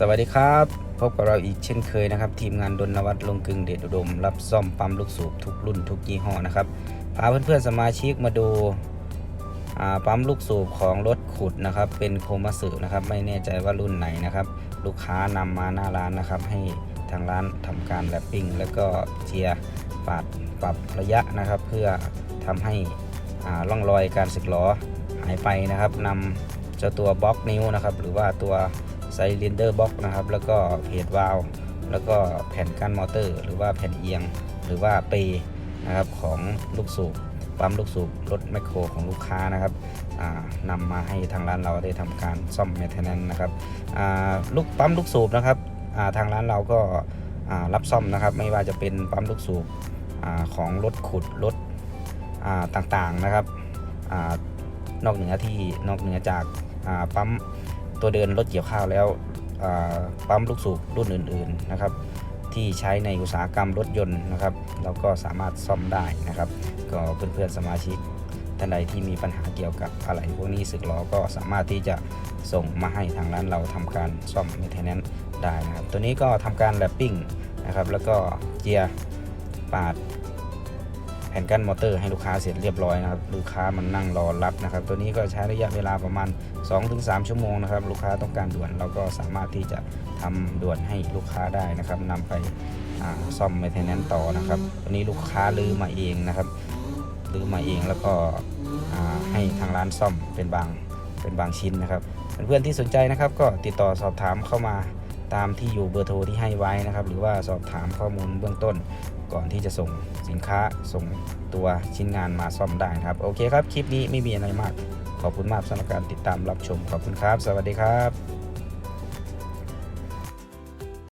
สวัสดีครับ พบกับเราอีกเช่นเคยนะครับ ทีมงานดนวัฒน์ลงกึงเดชอุดม รับซ่อมปั๊มลูกสูบทุกรุ่นทุกยี่ห้อนะครับพาเพื่อนๆสมาชิกมาดูาปั๊มลูกสูบของรถขุดนะครับ เป็นโคมาสึนะครับ ไม่แน่ใจว่ารุ่นไหนนะครับ ลูกค้านำมาหน้าร้านนะครับ ให้ทางร้านทำการแรปปิ้งแล้วก็เจียร์ปาดปรับระยะนะครับ เพื่อทำให้อ่าร่องรอยการสึกหล้อหายไปนะครับนำเจ้าตัวบล็อกนิ้วนะครับ หรือว่าตัว ไซลินเดอร์บ็อกนะครับ แล้วก็เพจวาลแล้วก็แผ่นกั้นมอเตอร์ หรือว่าแผ่นเอียง หรือว่าเปนะครับของลูกสูบปั๊มลูกสูบรถแมคโครของลูกค้านะครับอ่านำมาให้ทางร้านเราได้ทำการซ่อมแมนเทนแนนนะครับลูกปั๊มลูกสูบนะครับาทางร้านเราก็รับซ่อมนะครับ ไม่ว่าจะเป็นปั๊มลูกสูบอของรถขุดรถต่างๆนะครับอนอกเหนือที่นอกเหนือจากาปั๊ม ตัวเดินรถเกี่ยวข้าวแล้วปั๊มลูกสูบรุ่นอื่นๆนะครับ ที่ใช้ในอุตสาหกรรมรถยนต์นะครับ เราก็สามารถซ่อมได้นะครับ ก็เพื่อนๆสมาชิกท่านใดที่มีปัญหาเกี่ยวกับอะไรพวกนี้สึกล้อก็สามารถที่จะส่งมาให้ทางร้านเราทำการซ่อม m ม i เทนแนนได้นะครับ ตัวนี้ก็ทำการแรปปิ้งนะครับ แล้วก็เจียร์ปาด ผ่นกั้นมอเตอร์ให้ลูกค้าเสร็จเรียบร้อยนะครับลูกค้ามันนั่งรอรับนะครับ ตัวนี้ก็ใช้ระยะเวลาประมาณ 2-3 ชั่วโมงนะครับลูกค้าต้องการด่วนเราก็สามารถที่จะทำด่วนให้ลูกค้าได้นะครับนำไปซ่อมไมเทนแนนต่อนะครับตัวนี้ลูกค้าลื้อมาเองนะครับลื้อมาเองแล้วก็ให้ทางร้านซ่อมเป็นบางเป็นบางชิ้นนะครับเพื่อนๆที่สนใจนะครับ ก็ติดต่อสอบถามเข้ามา ตามที่อยู่เบอร์โทรที่ให้ไว้นะครับ หรือว่าสอบถามข้อมูลเบื้องต้น ก่อนที่จะส่งสินค้าส่งตัวชิ้นงานมาซ่อมได้นะครับ โอเคครับ คลิปนี้ไม่มีอะไรมาก ขอบคุณมากสำหรับการติดตามรับชม ขอบคุณครับ สวัสดีครับ